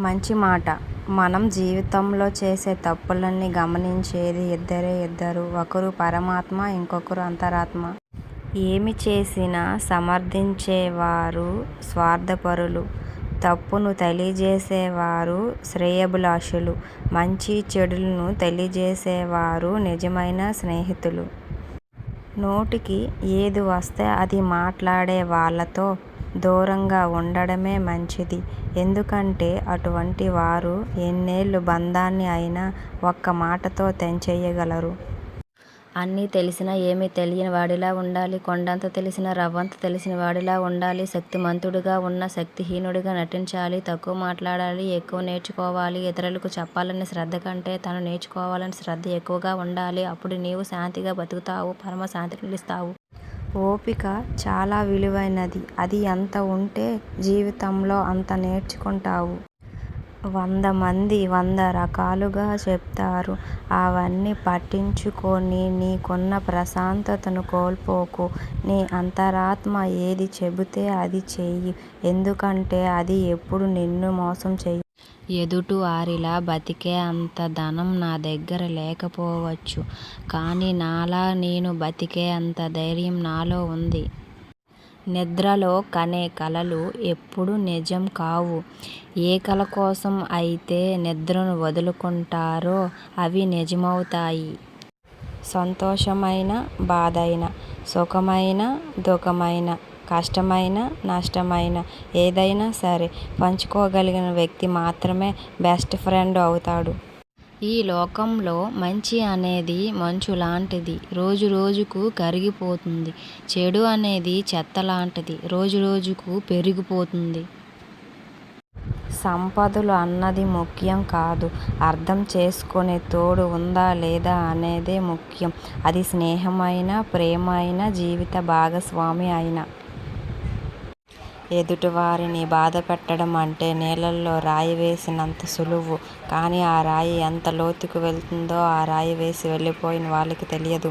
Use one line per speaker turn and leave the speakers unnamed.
మంచి మాట. మనం జీవితంలో చేసే తప్పులన్నీ గమనించేది ఇద్దరే ఇద్దరు. ఒకరు పరమాత్మ. ఇంకొకరు అంతరాత్మ. ఏమి చేసినా సమర్థించేవారు స్వార్థపరులు తప్పును తెలియజేసేవారు శ్రేయభిలాషులు మంచి చెడులను తెలియజేసేవారు నిజమైన స్నేహితులు. నోటికి ఏది వస్తే అది మాట్లాడే వాళ్ళతో దూరంగా ఉండడమే మంచిది. ఎందుకంటే అటువంటి వారు ఎన్నేళ్ళు బంధాన్ని అయినా ఒక్క మాటతో తెంచేయగలరు. అన్నీ తెలిసినా ఏమీ తెలియని వాడిలా ఉండాలి. కొండంత తెలిసినా రవ్వంత తెలిసిన వాడిలా ఉండాలి. శక్తిమంతుడుగా ఉన్నా శక్తిహీనుడిగా నటించాలి. తక్కువ మాట్లాడాలి. ఎక్కువ నేర్చుకోవాలి. ఇతరులకు చెప్పాలనే శ్రద్ధ కంటే తాను నేర్చుకోవాలనే శ్రద్ధ ఎక్కువగా ఉండాలి. అప్పుడు నీవు శాంతిగా బతుకుతావు. పరమశాంతిని నిలుస్తావు. ఓపిక చాలా విలువైనది. అది ఎంత ఉంటే జీవితంలో అంత నేర్చుకుంటావు. వందమంది వంద రకాలుగా చెప్తారు. అవన్నీ పట్టించుకొని నీకున్న ప్రశాంతతను కోల్పోకు. నీ అంతరాత్మ ఏది చెబితే అది చెయ్యి. ఎందుకంటే అది ఎప్పుడు నిన్ను మోసం చెయ్యి ఎదుటివారిలా బతికే అంత ధనం నా దగ్గర లేకపోవచ్చు. కానీ నాలా నేను బతికే అంత ధైర్యం నాలో ఉంది. నిద్రలో కనే కలలు ఎప్పుడూ నిజం కావు. ఏ కల కోసం అయితే నిద్రను వదులుకుంటారో అవి నిజమవుతాయి. సంతోషమైనా బాధైనా, సుఖమైనా దుఃఖమైనా, కష్టమైన నష్టమైన ఏదైనా సరే పంచుకోగలిగిన వ్యక్తి మాత్రమే బెస్ట్ ఫ్రెండ్ అవుతాడు. ఈ లోకంలో మంచి అనేది మంచు లాంటిది రోజు రోజుకు కరిగిపోతుంది. చెడు అనేది చెత్త లాంటిది రోజు రోజుకు పెరిగిపోతుంది. సంపదలు అన్నది ముఖ్యం కాదు. అర్థం చేసుకునే తోడు ఉందా లేదా అనేదే ముఖ్యం. అది స్నేహమైన ప్రేమ అయినా, జీవిత భాగస్వామి అయినా. ఎదుటివారిని బాధపెట్టడం అంటే నీళ్ళల్లో రాయి వేసినంత సులువు. కానీ ఆ రాయి ఎంత లోతుకు వెళుతుందో ఆ రాయి వేసి వెళ్ళిపోయిన వాళ్ళకి తెలియదు.